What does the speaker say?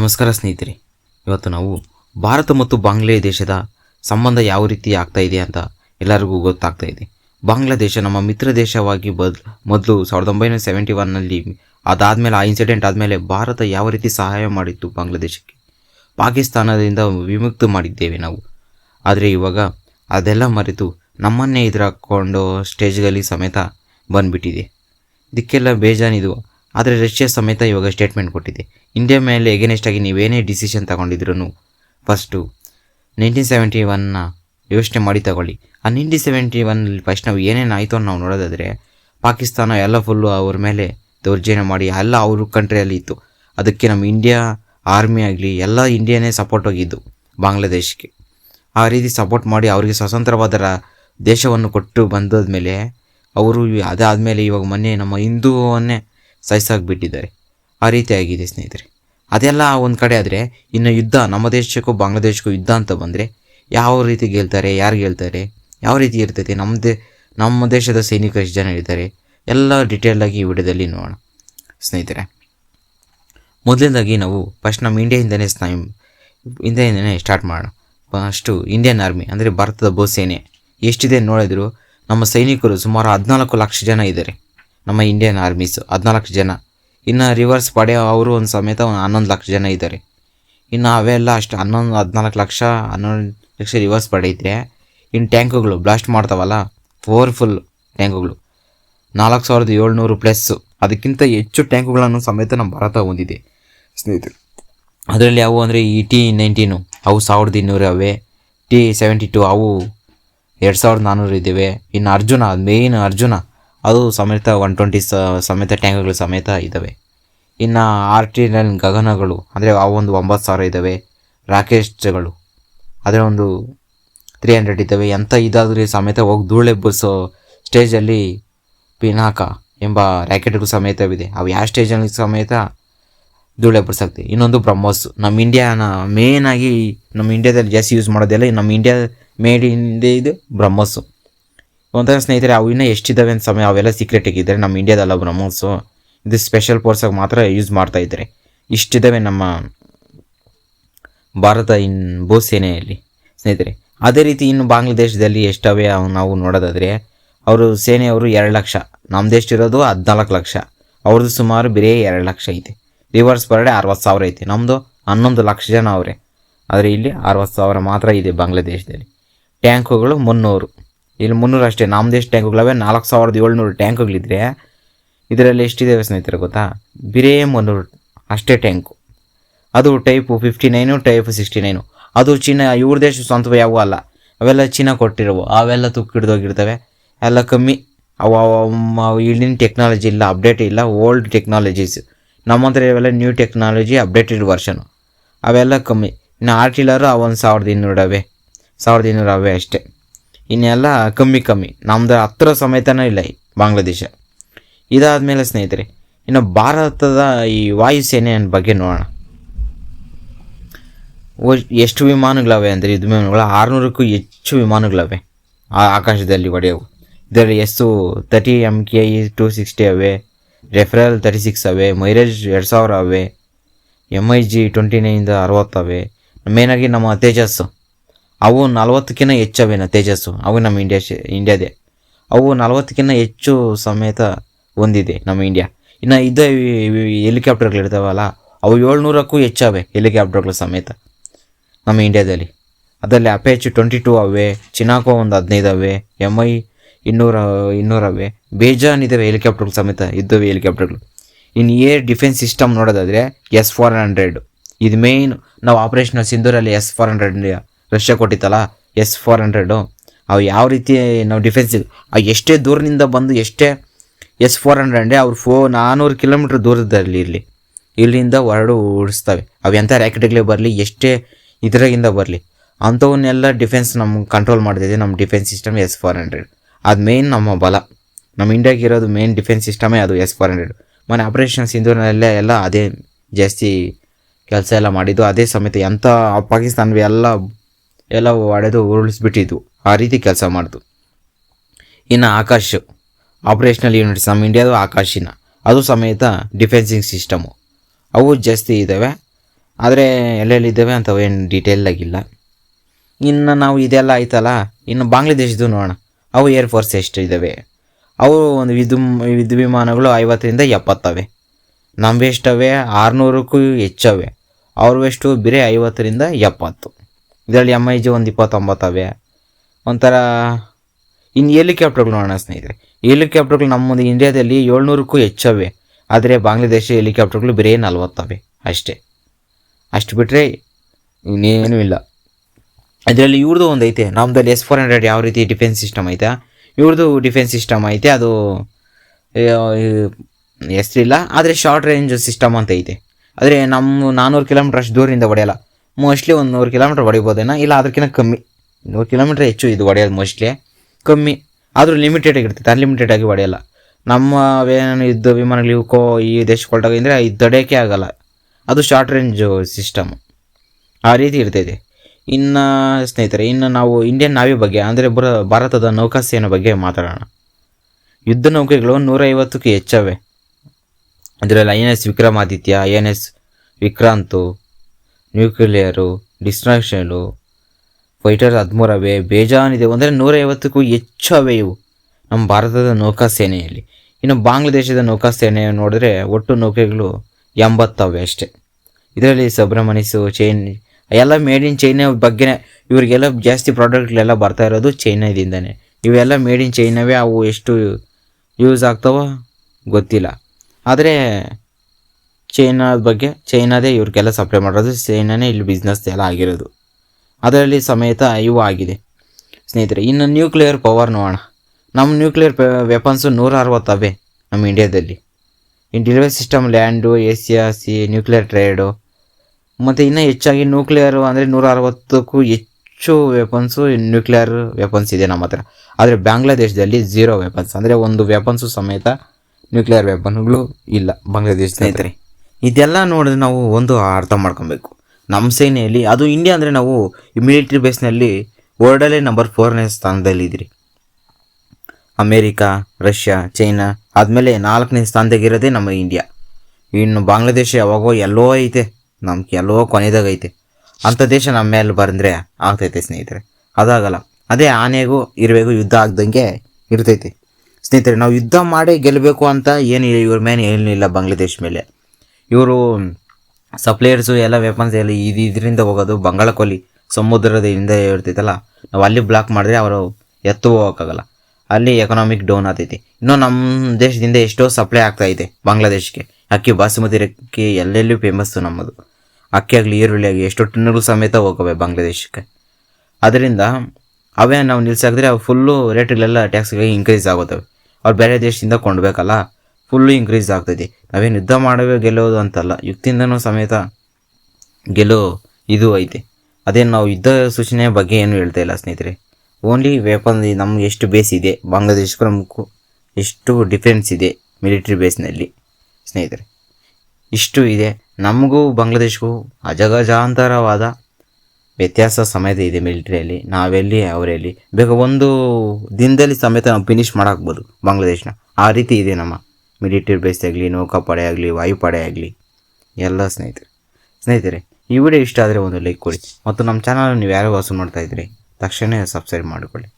ನಮಸ್ಕಾರ ಸ್ನೇಹಿತರೆ. ಇವತ್ತು ನಾವು ಭಾರತ ಮತ್ತು ಬಾಂಗ್ಲಾದೇಶದ ಸಂಬಂಧ ಯಾವ ರೀತಿ ಆಗ್ತಾ ಇದೆ ಅಂತ ಎಲ್ಲರಿಗೂ ಗೊತ್ತಾಗ್ತಾ ಇದೆ. ಬಾಂಗ್ಲಾದೇಶ ನಮ್ಮ ಮಿತ್ರ ದೇಶವಾಗಿ ಬದ್, ಮೊದಲು ಸಾವಿರದ ಒಂಬೈನೂರ ಸೆವೆಂಟಿ ಒನ್ನಲ್ಲಿ ಅದಾದಮೇಲೆ, ಆ ಇನ್ಸಿಡೆಂಟ್ ಆದಮೇಲೆ ಭಾರತ ಯಾವ ರೀತಿ ಸಹಾಯ ಮಾಡಿತ್ತು ಬಾಂಗ್ಲಾದೇಶಕ್ಕೆ? ಪಾಕಿಸ್ತಾನದಿಂದ ವಿಮುಕ್ತ ಮಾಡಿದ್ದೇವೆ ನಾವು. ಆದರೆ ಇವಾಗ ಅದೆಲ್ಲ ಮರೆತು ನಮ್ಮನ್ನೇ ಇದ್ರ ಹಾಕ್ಕೊಂಡು ಸ್ಟೇಜ್ಗಲ್ಲಿ ಸಮೇತ ಬಂದ್ಬಿಟ್ಟಿದೆ. ಇದಕ್ಕೆಲ್ಲ ಬೇಜಾನಿದು. ಆದರೆ ರಷ್ಯಾ ಸಮೇತ ಇವಾಗ ಸ್ಟೇಟ್ಮೆಂಟ್ ಕೊಟ್ಟಿದೆ. ಇಂಡಿಯಾ ಮೇಲೆ ಎಗೇನೆಸ್ಟ್ ಆಗಿ ನೀವೇನೇ ಡಿಸಿಷನ್ ತಗೊಂಡಿದ್ರು ಫಸ್ಟು ನೈನ್ಟೀನ್ ಸೆವೆಂಟಿ ಒನ್ನ ಯೋಚನೆ ಮಾಡಿ ತಗೊಳ್ಳಿ. ಆ ನೈನ್ಟೀನ್ ಸೆವೆಂಟಿ ಒನ್ನಲ್ಲಿ ಫಸ್ಟ್ ನಾವು ಏನೇನು ಆಯಿತು ಅಂತ ನಾವು ನೋಡೋದಾದರೆ, ಪಾಕಿಸ್ತಾನ ಎಲ್ಲ ಫುಲ್ಲು ಅವ್ರ ಮೇಲೆ ದೌರ್ಜನ್ಯ ಮಾಡಿ, ಎಲ್ಲ ಅವ್ರ ಕಂಟ್ರಿಯಲ್ಲಿ ಇತ್ತು. ಅದಕ್ಕೆ ನಮ್ಮ ಇಂಡಿಯಾ ಆರ್ಮಿ ಆಗಲಿ, ಎಲ್ಲ ಇಂಡಿಯಾನೇ ಸಪೋರ್ಟ್ ಹೋಗಿದ್ದು ಬಾಂಗ್ಲಾದೇಶಕ್ಕೆ ಆ ರೀತಿ ಸಪೋರ್ಟ್ ಮಾಡಿ ಅವರಿಗೆ ಸ್ವತಂತ್ರವಾದ ದೇಶವನ್ನು ಕೊಟ್ಟು ಬಂದಾದ್ಮೇಲೆ, ಅವರು ಅದಾದಮೇಲೆ ಇವಾಗ ಮೊನ್ನೆ ನಮ್ಮ ಹಿಂದೂವನ್ನೇ ಸಾಯಿಸಾಕ್ಬಿಟ್ಟಿದ್ದಾರೆ ಆ ರೀತಿ ಆಗಿದೆ ಸ್ನೇಹಿತರೆ. ಅದೆಲ್ಲ ಒಂದು ಕಡೆ ಆದರೆ ಇನ್ನು ಯುದ್ಧ, ನಮ್ಮ ದೇಶಕ್ಕೂ ಬಾಂಗ್ಲಾದೇಶಕ್ಕೂ ಯುದ್ಧ ಅಂತ ಬಂದರೆ ಯಾವ ರೀತಿ ಗೆಲ್ತಾರೆ, ಯಾರು ಗೆಲ್ತಾರೆ, ಯಾವ ರೀತಿ ಇರ್ತೈತೆ ನಮ್ಮ ದೇ ನಮ್ಮ ದೇಶದ ಸೈನಿಕರು ಎಷ್ಟು ಜನ ಇದ್ದಾರೆ, ಎಲ್ಲ ಡಿಟೇಲಾಗಿ ಈ ವಿಡಿಯೋದಲ್ಲಿ ನೋಡೋಣ ಸ್ನೇಹಿತರೆ. ಮೊದಲನೇದಾಗಿ ನಾವು ಫಸ್ಟ್ ನಮ್ಮ ಇಂಡಿಯಾಯಿಂದನೇ ಸ್ನಾಯು ಇಂಡಿಯಾಯಿಂದನೇ ಸ್ಟಾರ್ಟ್ ಮಾಡೋಣ. ಫಸ್ಟು ಇಂಡಿಯನ್ ಆರ್ಮಿ ಅಂದರೆ ಭಾರತದ ಭೂಸೇನೆ ಎಷ್ಟಿದೆ ನೋಡಿದ್ರು ನಮ್ಮ ಸೈನಿಕರು ಸುಮಾರು ಹದಿನಾಲ್ಕು ಲಕ್ಷ ಜನ ಇದ್ದಾರೆ. ನಮ್ಮ ಇಂಡಿಯನ್ ಆರ್ಮೀಸು ಹದಿನಾಲ್ಕು ಜನ. ಇನ್ನು ರಿವರ್ಸ್ ಪಡೆ ಅವರು ಒಂದು ಸಮೇತ ಒಂದು ಹನ್ನೊಂದು ಲಕ್ಷ ಜನ ಇದ್ದಾರೆ. ಇನ್ನು ಅವೆಲ್ಲ ಅಷ್ಟು ಹನ್ನೊಂದು, ಹದಿನಾಲ್ಕು ಲಕ್ಷ, ಹನ್ನೊಂದು ಲಕ್ಷ ರಿವರ್ಸ್ ಪಡೆ ಇದ್ದರೆ ಇನ್ನು ಟ್ಯಾಂಕುಗಳು ಬ್ಲಾಸ್ಟ್ ಮಾಡ್ತಾವಲ್ಲ ಪವರ್ಫುಲ್ ಟ್ಯಾಂಕುಗಳು. ನಾಲ್ಕು ಸಾವಿರದ ಏಳ್ನೂರು ಪ್ಲಸ್ಸು ಅದಕ್ಕಿಂತ ಹೆಚ್ಚು ಟ್ಯಾಂಕುಗಳನ್ನು ಸಮೇತ ನಮ್ಮ ಭಾರತ ಹೊಂದಿದೆ. ಸ್ನೇಹಿತರು, ಅದರಲ್ಲಿ ಅವು ಅಂದರೆ ಈ ಟಿ ನೈನ್ಟೀನು ಅವು ಸಾವಿರದ ಇನ್ನೂರು ಅವೆ. ಟಿ ಸೆವೆಂಟಿ ಟು ಅವು ಎರಡು ಸಾವಿರದ ನಾನ್ನೂರು ಇದ್ದಾವೆ. ಇನ್ನು ಅರ್ಜುನ ಮೇಯ್ನ್ ಅರ್ಜುನ. ಅದು ಸಮೇತ ಒನ್ ಟ್ವೆಂಟಿ ಸಮೇತ ಟ್ಯಾಂಕ್ಗಳು ಸಮೇತ ಇದ್ದಾವೆ ಇನ್ನು ಆರ್ ಟಿ ನೈನ್ ಗಗನಗಳು, ಅಂದರೆ ಆ ಒಂದು ಒಂಬತ್ತು ಸಾವಿರ ಇದ್ದಾವೆ ರಾಕೆಟ್ಗಳು ಅದರ ಒಂದು ತ್ರೀ ಹಂಡ್ರೆಡ್ ಇದ್ದಾವೆ ಎಂಥ ಇದಾದರೆ ಸಮೇತ ಹೋಗಿ ಧೂಳೆಬ್ಬಿಸೋ ಸ್ಟೇಜಲ್ಲಿ ಪಿನಾಕ ಎಂಬ ರ್ಯಾಕೆಟ್ಗಳು ಸಮೇತವಿದೆ. ಅವು ಯಾವ ಸ್ಟೇಜಲ್ಲಿ ಸಮೇತ ಧೂಳೆಬ್ಬಿಸಾಕ್ತಿವಿ ಇನ್ನೊಂದು ಬ್ರಹ್ಮೋಸ್. ನಮ್ಮ ಇಂಡಿಯಾನ ಮೇನ್ ಆಗಿ, ನಮ್ಮ ಇಂಡಿಯಾದಲ್ಲಿ ಜಾಸ್ತಿ ಯೂಸ್ ಮಾಡೋದೆಲ್ಲ ನಮ್ಮ ಇಂಡಿಯಾ ಮೇಡ್ ಇಂದೇ ಇದು ಬ್ರಹ್ಮೋಸು. ಒಂಥರ ಸ್ನೇಹಿತರೆ ಅವು ಇನ್ನೂ ಎಷ್ಟಿದ್ದಾವೆ ಅಂತ ಸಮಯ ಅವೆಲ್ಲ ಸೀಕ್ರೆಟ್ ಆಗಿದ್ದಾರೆ ನಮ್ಮ ಇಂಡಿಯಾದಲ್ಲ ಬ್ರಹ್ಮೋಸು ಇದು ಸ್ಪೆಷಲ್ ಫೋರ್ಸಾಗಿ ಮಾತ್ರ ಯೂಸ್ ಮಾಡ್ತಾ ಇದ್ದಾರೆ. ಇಷ್ಟಿದ್ದಾವೆ ನಮ್ಮ ಭಾರತ ಇನ್ ಭೂಸೇನೆಯಲ್ಲಿ ಸ್ನೇಹಿತರೆ. ಅದೇ ರೀತಿ ಇನ್ನು ಬಾಂಗ್ಲಾದೇಶದಲ್ಲಿ ಎಷ್ಟವೆ ಅವು ನಾವು ನೋಡೋದಾದರೆ, ಅವರು ಸೇನೆಯವರು ಎರಡು ಲಕ್ಷ ನಮ್ಮ ದೇಶದಿರೋದು ಹದಿನಾಲ್ಕು ಲಕ್ಷ ಅವ್ರದ್ದು ಸುಮಾರು ಬೇರೆ ಎರಡು ಲಕ್ಷ ಐತೆ. ರಿವರ್ಸ್ ಬರಡೆ ಅರವತ್ತು ಸಾವಿರ ಐತೆ ನಮ್ಮದು ಹನ್ನೊಂದು ಲಕ್ಷ ಜನ ಅವರೇ. ಆದರೆ ಇಲ್ಲಿ ಅರವತ್ತು ಸಾವಿರ ಮಾತ್ರ ಇದೆ ಬಾಂಗ್ಲಾದೇಶದಲ್ಲಿ. ಟ್ಯಾಂಕುಗಳು ಮುನ್ನೂರು. ಇಲ್ಲಿ ಮುನ್ನೂರು ಅಷ್ಟೇ. ನಮ್ಮ ದೇಶ ಟ್ಯಾಂಕುಗಳವೆ ನಾಲ್ಕು ಸಾವಿರದ ಏಳ್ನೂರು ಟ್ಯಾಂಕುಗಳಿದ್ರೆ ಇದರಲ್ಲಿ ಎಷ್ಟಿದೆ ಸ್ನೇಹಿತರೆ ಗೊತ್ತಾ? ಬಿರೇ ಮುನ್ನೂರು ಅಷ್ಟೇ ಟ್ಯಾಂಕು. ಅದು type fifty nine, type sixty nine. ಅದು ಚೀನಾ ಇವ್ರ ದೇಶ ಸ್ವಂತ ಯಾವೂ ಅಲ್ಲ. ಅವೆಲ್ಲ ಚೀನಾ ಕೊಟ್ಟಿರೋವು. ಅವೆಲ್ಲ ತುಕ್ಕು ಹಿಡ್ದೋಗಿರ್ತವೆ. ಎಲ್ಲ ಕಮ್ಮಿ. ಅವು ಇಲ್ಲಿನ ಟೆಕ್ನಾಲಜಿ ಇಲ್ಲ, ಅಪ್ಡೇಟ್ ಇಲ್ಲ. Old technologies. ನಮ್ಮ ಹತ್ರ ಇವೆಲ್ಲ ನ್ಯೂ ಟೆಕ್ನಾಲಜಿ, ಅಪ್ಡೇಟೆಡ್ ವರ್ಷನು. ಅವೆಲ್ಲ ಕಮ್ಮಿ. ಇನ್ನು ಆರ್ಟಿಲರು ಒಂದು ಸಾವಿರದ ಇನ್ನೂರು ಅವೆ ಸಾವಿರದ ಇನ್ನೂರು ಅವೆ ಅಷ್ಟೇ. ಇನ್ನೆಲ್ಲ ಕಮ್ಮಿ ಕಮ್ಮಿ. ನಮ್ದು ಹತ್ರ ಸಮೇತನೂ ಇಲ್ಲ ಬಾಂಗ್ಲಾದೇಶ. ಇದಾದಮೇಲೆ ಸ್ನೇಹಿತರೆ, ಇನ್ನು ಭಾರತದ ಈ ವಾಯುಸೇನೆ ಬಗ್ಗೆ ನೋಡೋಣ. ಎಷ್ಟು ವಿಮಾನಗಳವೆ ಅಂದರೆ ಇದು ವಿಮಾನಗಳು ಆರುನೂರಕ್ಕೂ ಹೆಚ್ಚು ವಿಮಾನಗಳವೆ ಆಕಾಶದಲ್ಲಿ ಹೊಡೆಯವು ಇದರಲ್ಲಿ ಎಷ್ಟು? Thirty M K I two sixty ಅವೆ ರೆಫರಲ್ ತರ್ಟಿ ಸಿಕ್ಸ್ ಅವೆ ಮೈರೇಜ್ ಎರಡು ಸಾವಿರ ಅವೆ ಎಂ ಐ ಜಿ ಟ್ವೆಂಟಿ ನೈನಿಂದ ಅರವತ್ತವೆ ಮೇನಾಗಿ ನಮ್ಮ ತೇಜಸ್ಸು. ಅವು ನಲವತ್ತಕ್ಕಿಂತ ಹೆಚ್ಚವೆ ನ ತೇಜಸ್ಸು. ಅವು ನಮ್ಮ ಇಂಡಿಯಾ ಇಂಡಿಯಾದೆ. ಅವು ನಲವತ್ತಕ್ಕಿಂತ ಹೆಚ್ಚು ಸಮೇತ ಹೊಂದಿದೆ ನಮ್ಮ ಇಂಡಿಯಾ. ಇನ್ನು ಇದು ಹೆಲಿಕಾಪ್ಟರ್ಗಳಿರ್ತಾವಲ್ಲ ಅವು ಏಳ್ನೂರಕ್ಕೂ ಹೆಚ್ಚವೆ ಹೆಲಿಕಾಪ್ಟರ್ಗಳು ಸಮೇತ ನಮ್ಮ ಇಂಡಿಯಾದಲ್ಲಿ. ಅದರಲ್ಲಿ ಅಪೇಚ್ ಟ್ವೆಂಟಿ ಟೂ ಅವೆ ಚಿನಾಕೋ ಒಂದು ಹದಿನೈದು ಅವೆ ಎಂ ಐ ಇನ್ನೂರ ಇನ್ನೂರವೆ ಬೇಜಾನಿದ್ದಾವೆ ಹೆಲಿಕಾಪ್ಟರ್ಗಳು ಸಮೇತ, ಇದ್ದವೆ ಹೆಲಿಕಾಪ್ಟರ್ಗಳು. ಇನ್ನು ಏರ್ ಡಿಫೆನ್ಸ್ ಸಿಸ್ಟಮ್ ನೋಡೋದಾದರೆ ಎಸ್ ಫೋರ್ ಹಂಡ್ರೆಡ್ ಇದು ಮೇಯ್ನ್ ನಾವು ಆಪರೇಷನ್ ಸಿಂಧೂರಲ್ಲಿ ಎಸ್ ಫೋರ್ ಹಂಡ್ರೆಡ್ ರಷ್ಯಾ ಕೊಟ್ಟಿತ್ತಲ್ಲ, ಎಸ್ ಫೋರ್ ಹಂಡ್ರೆಡು. ಅವು ಯಾವ ರೀತಿ ನಾವು ಡಿಫೆನ್ಸಿವ್ ಆ ಎಷ್ಟೇ ದೂರದಿಂದ ಬಂದು ಎಷ್ಟೇ ಎಸ್ ಫೋರ್ ಹಂಡ್ರೆಡ್ ಅವ್ರು ಫೋ ನಾನ್ನೂರು ಕಿಲೋಮೀಟ್ರ್ ದೂರದಲ್ಲಿ ಇರಲಿ. ಇಲ್ಲಿಂದ ಹೊರಡು ಓಡಿಸ್ತವೆ. ಅವು ಎಂಥ ರ್ಯಾಕೆಟ್ಗಳೇ ಬರಲಿ, ಎಷ್ಟೇ ಇದರಾಗಿಂದ ಬರಲಿ. ಅಂಥವನ್ನೆಲ್ಲ ಡಿಫೆನ್ಸ್ ನಮ್ಗೆ ಕಂಟ್ರೋಲ್ ಮಾಡಿದೆ ನಮ್ಮ defence system S four hundred. ಅದು ಮೇಯ್ನ್ ನಮ್ಮ ಬಲ. ನಮ್ಮ ಇಂಡಿಯಾಗೆ ಇರೋದು ಮೇನ್ ಡಿಫೆನ್ಸ್ ಸಿಸ್ಟಮೇ ಅದು ಎಸ್ ಫೋರ್ ಹಂಡ್ರೆಡ್. ಮೊನ್ನೆ ಆಪರೇಷನ್ ಸಿಂಧೂರಲ್ಲೇ ಎಲ್ಲ ಅದೇ ಜಾಸ್ತಿ ಕೆಲಸ ಎಲ್ಲ ಮಾಡಿದ್ದು, ಅದೇ ಸಮೇತ ಎಂಥ ಪಾಕಿಸ್ತಾನವೇ ಎಲ್ಲ ಎಲ್ಲ ಒಡೆದು ಉರುಳಿಸ್ಬಿಟ್ಟಿದ್ವು. ಆ ರೀತಿ ಕೆಲಸ ಮಾಡ್ತು ಇನ್ನು ಆಕಾಶ್, ಆಪರೇಷನಲ್ ಯೂನಿಟ್ಸ್ ನಮ್ಮ ಇಂಡಿಯಾದು ಆಕಾಶಿನ. ಅದು ಸಮೇತ ಡಿಫೆನ್ಸಿಂಗ್ ಸಿಸ್ಟಮು. ಅವು ಜಾಸ್ತಿ ಇದ್ದಾವೆ. ಆದರೆ ಎಲ್ಲೆಲ್ಲಿದ್ದಾವೆ ಏನು ಡೀಟೇಲ್ ಆಗಿಲ್ಲ. ಇನ್ನು ನಾವು ಇದೆಲ್ಲ ಆಯ್ತಲ್ಲ? ಇನ್ನು ಬಾಂಗ್ಲಾದೇಶದ್ದು ನೋಡೋಣ. ಅವು ಏರ್ ಫೋರ್ಸ್ ಎಷ್ಟು ಇದ್ದಾವೆ? ಅವು ಒಂದು ವಿದ್ಯು ವಿದ್ಯು ವಿಮಾನಗಳು ಐವತ್ತರಿಂದ ಎಪ್ಪತ್ತವೆ. ನಮ್ಮ ಎಷ್ಟವೆ ಆರುನೂರಕ್ಕೂ ಹೆಚ್ಚವೆ. ಅವ್ರವೆಷ್ಟು? ಬರೀ ಐವತ್ತರಿಂದ ಎಪ್ಪತ್ತು. ಇದರಲ್ಲಿ ಎಂ ಐ ಜಿ ಒಂದು ಇಪ್ಪತ್ತೊಂಬತ್ತವೆ ಒಂಥರ ಇನ್ನು ಹೆಲಿಕಾಪ್ಟರ್ಗಳು ನೋಡೋಣ ಸ್ನೇಹಿತರೆ. ಹೆಲಿಕಾಪ್ಟರ್ಗಳು ನಮ್ಮ ಇಂಡಿಯಾದಲ್ಲಿ ಏಳ್ನೂರಕ್ಕೂ ಹೆಚ್ಚವೆ ಆದರೆ ಬಾಂಗ್ಲಾದೇಶ ಹೆಲಿಕಾಪ್ಟರ್ಗಳು ಬರೀ ನಲ್ವತ್ತವೆ ಅಷ್ಟೇ. ಅಷ್ಟು ಬಿಟ್ಟರೆ ಇನ್ನೇನೂ ಇಲ್ಲ. ಅದರಲ್ಲಿ ಇವ್ರದ್ದು ಒಂದು ಐತೆ. ನಮ್ಮದಲ್ಲಿ ಎಸ್ ಫೋರ್ ಹಂಡ್ರೆಡ್ ಯಾವ ರೀತಿ ಡಿಫೆನ್ಸ್ ಸಿಸ್ಟಮ್ ಐತೆ? ಇವ್ರದ್ದು ಡಿಫೆನ್ಸ್ ಸಿಸ್ಟಮ್ ಐತೆ. ಅದು ಹೆಸರಿಲ್ಲ. ಆದರೆ ಶಾರ್ಟ್ ರೇಂಜ್ ಸಿಸ್ಟಮ್ ಅಂತ ಐತೆ. ಆದರೆ ನಮ್ಮ ನಾನ್ನೂರು ಕಿಲೋಮೀಟ್ರ್ ಅಷ್ಟು ದೂರದಿಂದ ಹೊಡೆಯಲ್ಲ ಮೋಸ್ಟ್ಲಿ ಒಂದು ನೂರು ಕಿಲೋಮೀಟ್ರ್ ಹೊಡಿಬೋದೇನೋ? ಇಲ್ಲ ಅದಕ್ಕಿಂತ ಕಮ್ಮಿ. ನೂರು ಕಿಲೋಮೀಟ್ರ್ ಹೆಚ್ಚು ಇದು ಹೊಡೆಯೋದು ಮೋಸ್ಟ್ಲಿ ಕಮ್ಮಿ. ಆದರೂ ಲಿಮಿಟೆಡ್ ಆಗಿರ್ತೈತೆ. ಅನ್ಲಿಮಿಟೆಡ್ ಆಗಿ ಹೊಡೆಯಲ್ಲ. ನಮ್ಮ ಏನು ಯುದ್ಧ ವಿಮಾನಗಳು ಇವಕ್ಕೋ ಈ ದೇಶಕ್ಕೆ ಹೊರಟಾಗ ಅಂದರೆ ಇದು ತಡೆಯೋಕ್ಕೆ ಆಗಲ್ಲ. ಅದು ಶಾರ್ಟ್ ರೇಂಜ್ ಸಿಸ್ಟಮ್ ಆ ರೀತಿ ಇರ್ತೈತೆ. ಇನ್ನು ಸ್ನೇಹಿತರೆ, ಇನ್ನು ನಾವು ಇಂಡಿಯನ್ ನಾವಿ ಬಗ್ಗೆ, ಅಂದರೆ ಬರ, ಭಾರತದ ನೌಕಾಸೇನೆ ಬಗ್ಗೆ ಮಾತಾಡೋಣ. ಯುದ್ಧ ನೌಕೆಗಳು ನೂರೈವತ್ತಕ್ಕೂ ಹೆಚ್ಚವೆ. ಅದರಲ್ಲಿ I N S Vikramaditya I N S Vikrant nuclear destruction fighter ಹದಿಮೂರವೆ, ಬೇಜಾನಿದೆ. ಅಂದರೆ ನೂರೈವತ್ತಕ್ಕೂ ಹೆಚ್ಚು ಅವೆ ಇವು. ನಮ್ಮ ಭಾರತದ ನೌಕಾಸೇನೆಯಲ್ಲಿ ಇನ್ನು ಬಾಂಗ್ಲಾದೇಶದ ನೌಕಾಸೇನೆ ನೋಡಿದ್ರೆ ಒಟ್ಟು ನೌಕೆಗಳು ಎಂಬತ್ತವೆ ಅಷ್ಟೇ. ಇದರಲ್ಲಿ ಸುಬ್ರಹ್ಮಣ್ಯಸು ಚೈನ್ ಎಲ್ಲ ಮೇಡ್ ಇನ್ ಚೈನಾ ಬಗ್ಗೆನೇ ಇವರಿಗೆಲ್ಲ ಜಾಸ್ತಿ ಪ್ರಾಡಕ್ಟ್ಗಳೆಲ್ಲ ಬರ್ತಾ ಇರೋದು ಚೈನಾದಿಂದನೇ. ಇವೆಲ್ಲ ಮೇಡ್ ಇನ್ ಚೈನವೇ ಅವು ಎಷ್ಟು ಯೂಸ್ ಆಗ್ತಾವೋ ಗೊತ್ತಿಲ್ಲ. ಆದರೆ ಚೈನಾದ ಬಗ್ಗೆ ಚೈನಾದೇ ಇವ್ರಿಗೆಲ್ಲ ಸಪ್ಲೈ ಮಾಡೋದು ಚೈನಾನೇ ಇಲ್ಲಿ ಬಿಸ್ನೆಸ್ ಎಲ್ಲ ಆಗಿರೋದು. ಅದರಲ್ಲಿ ಸಮೇತ ಇವು ಆಗಿದೆ. ಸ್ನೇಹಿತರೆ, ಇನ್ನು ನ್ಯೂಕ್ಲಿಯರ್ ಪವರ್ ನೋಡೋಣ. ನಮ್ಮ ನ್ಯೂಕ್ಲಿಯರ್ ವೆಪನ್ಸು ನೂರ ಅರವತ್ತವೆ ನಮ್ಮ ಇಂಡಿಯಾದಲ್ಲಿ ಇನ್ನು delivery system land Asia sea nuclear triad ಮತ್ತು ಇನ್ನೂ ಹೆಚ್ಚಾಗಿ ನ್ಯೂಕ್ಲಿಯರು ಅಂದರೆ ನೂರ ಅರವತ್ತಕ್ಕೂ ಹೆಚ್ಚು ವೆಪನ್ಸು ನ್ಯೂಕ್ಲಿಯರ್ ವೆಪನ್ಸ್ ಇದೆ ನಮ್ಮ ಹತ್ರ. ಆದರೆ ಬಾಂಗ್ಲಾದೇಶದಲ್ಲಿ ಝೀರೋ ವೆಪನ್ಸ್ ಅಂದರೆ ಒಂದು ವೆಪನ್ಸು ಸಮೇತ ನ್ಯೂಕ್ಲಿಯರ್ ವೆಪನ್ಗಳು ಇಲ್ಲ ಬಾಂಗ್ಲಾದೇಶ ಸ್ನೇಹಿತರೆ ಇದೆಲ್ಲ ನೋಡಿದ್ರೆ ನಾವು ಒಂದು ಅರ್ಥ ಮಾಡ್ಕೊಬೇಕು. ನಮ್ಮ ಸೇನೆಯಲ್ಲಿ, ಅದು ಇಂಡಿಯಾ ಅಂದರೆ ನಾವು ಮಿಲಿಟ್ರಿ ಬೇಸ್ನಲ್ಲಿ ವರ್ಲ್ಡಲ್ಲೇ ನಂಬರ್ ಫೋರ್ನೇ ಸ್ಥಾನದಲ್ಲಿ ಇದ್ರಿ ಅಮೇರಿಕಾ, ರಷ್ಯಾ, ಚೈನಾ ಆದಮೇಲೆ ನಾಲ್ಕನೇ ಸ್ಥಾನದಾಗಿರೋದೇ ನಮ್ಮ ಇಂಡಿಯಾ ಇನ್ನು ಬಾಂಗ್ಲಾದೇಶ ಯಾವಾಗೋ ಎಲ್ಲೋ ಐತೆ, ನಮ್ಗೆ ಎಲ್ಲೋ ಕೊನೆದಾಗ ಐತೆ. ಅಂಥ ದೇಶ ನಮ್ಮ ಮೇಲೆ ಬಂದರೆ ಆಗ್ತೈತೆ ಸ್ನೇಹಿತರೆ. ಅದಾಗಲ್ಲ, ಅದೇ ಆನೆಗೂ ಇರಬೇಕು ಯುದ್ಧ ಆಗ್ದಂಗೆ ಇರ್ತೈತಿ. ಸ್ನೇಹಿತರೆ, ನಾವು ಯುದ್ಧ ಮಾಡಿ ಗೆಲ್ಲಬೇಕು ಅಂತ ಏನು ಇವ್ರ ಮೇಲೆ ಏನಿಲ್ಲ ಬಾಂಗ್ಲಾದೇಶ ಮೇಲೆ. ಇವರು ಸಪ್ಲೈಯರ್ಸು ಎಲ್ಲ ವೆಪನ್ಸ್ ಎಲ್ಲ ಇದು ಇದರಿಂದ ಹೋಗೋದು, ಬಂಗಾಳ ಕೊಲ್ಲಿ, ಸಮುದ್ರದ ಹಿಂದೆ ಇರ್ತೈತಲ್ಲ ನಾವು ಅಲ್ಲಿ ಬ್ಲಾಕ್ ಮಾಡಿದ್ರೆ ಅವರು ಎತ್ತು ಹೋಗೋಕ್ಕಾಗಲ್ಲ. ಅಲ್ಲಿ ಎಕನಾಮಿಕ್ ಡೌನ್ ಆಗ್ತೈತಿ ಇನ್ನು ನಮ್ಮ ದೇಶದಿಂದ ಎಷ್ಟೋ ಸಪ್ಲೈ ಆಗ್ತಾ ಇದೆ ಬಾಂಗ್ಲಾದೇಶಕ್ಕೆ. ಅಕ್ಕಿ ಬಾಸುಮತಿ ಅಕ್ಕಿ ಎಲ್ಲೆಲ್ಲೂ ಫೇಮಸ್ಸು ನಮ್ಮದು. ಅಕ್ಕಿ ಆಗಲಿ, ಈರುಳ್ಳಿ ಆಗಲಿ ಎಷ್ಟೋ ಟನ್ನುಗಳು ಸಮೇತ ಹೋಗವೆ ಬಾಂಗ್ಲಾದೇಶಕ್ಕೆ. ಅದರಿಂದ ಅವೇ ನಾವು ನಿಲ್ಸಾಕಿದ್ರೆ ಅವು ಫುಲ್ಲು ರೇಟ್ಗಳೆಲ್ಲ ಟ್ಯಾಕ್ಸ್ಗಳಿಗೆ ಇನ್ಕ್ರೀಸ್ ಆಗುತ್ತವೆ ಅವ್ರು ಬೇರೆ ದೇಶದಿಂದ ಕೊಂಡ್ಬೇಕಲ್ಲ ಫುಲ್ಲು ಇನ್ಕ್ರೀಸ್ ಆಗ್ತೈತಿ. ನಾವೇನು ಯುದ್ಧ ಮಾಡವೇ ಗೆಲ್ಲೋದು ಅಂತಲ್ಲ, ಯುಕ್ತಿಯಿಂದನೂ ಸಮೇತ ಗೆಲ್ಲೋ ಇದು ಐತೆ. ಅದೇನು ನಾವು ಯುದ್ಧ ಸೂಚನೆ ಬಗ್ಗೆ ಏನು ಹೇಳ್ತಾ ಇಲ್ಲ ಸ್ನೇಹಿತರೆ. ಓನ್ಲಿ ವೆಪನ್ ನಮ್ಗೆ ಎಷ್ಟು ಬೇಸ್ ಇದೆ ಬಾಂಗ್ಲಾದೇಶಕ್ಕೂ ನಮಗೂ ಎಷ್ಟು ಡಿಫೆನ್ಸ್ ಇದೆ ಮಿಲಿಟ್ರಿ ಬೇಸ್ನಲ್ಲಿ ಸ್ನೇಹಿತರೆ. ಇಷ್ಟು ಇದೆ. ನಮಗೂ ಬಾಂಗ್ಲಾದೇಶಕ್ಕೂ ಅಜಗಜಾಂತರವಾದ ವ್ಯತ್ಯಾಸ ಸಮೇತ ಇದೆ ಮಿಲಿಟ್ರಿಯಲ್ಲಿ ನಾವೆಲ್ಲಿ, ಅವರೆಲ್ಲಿ, ಬೇಗ ಒಂದು ದಿನದಲ್ಲಿ ಸಮೇತ ನಾವು ಫಿನಿಷ್ ಮಾಡಾಕ್ಬೋದು ಬಾಂಗ್ಲಾದೇಶನ ಆ ರೀತಿ ಇದೆ ನಮ್ಮ ಮಿಲಿಟರಿ ಬೇಸ್ ಆಗಲಿ, ನೌಕಾಪಡೆ ಆಗಲಿ, ವಾಯುಪಡೆ ಆಗಲಿ, ಎಲ್ಲ ಸ್ನೇಹಿತರೆ. ಸ್ನೇಹಿತರೆ, ಈ ವಿಡಿಯೋ ಇಷ್ಟ ಆದರೆ ಒಂದು ಲೈಕ್ ಕೊಡಿ. ಮತ್ತು ನಮ್ಮ ಚಾನಲ್ ನೀವು ಯಾರು ವಾಸು ಮಾಡ್ತಾ ಇದ್ರಿ ತಕ್ಷಣ ಸಬ್ಸ್ಕ್ರೈಬ್ ಮಾಡಿಕೊಳ್ಳಿ.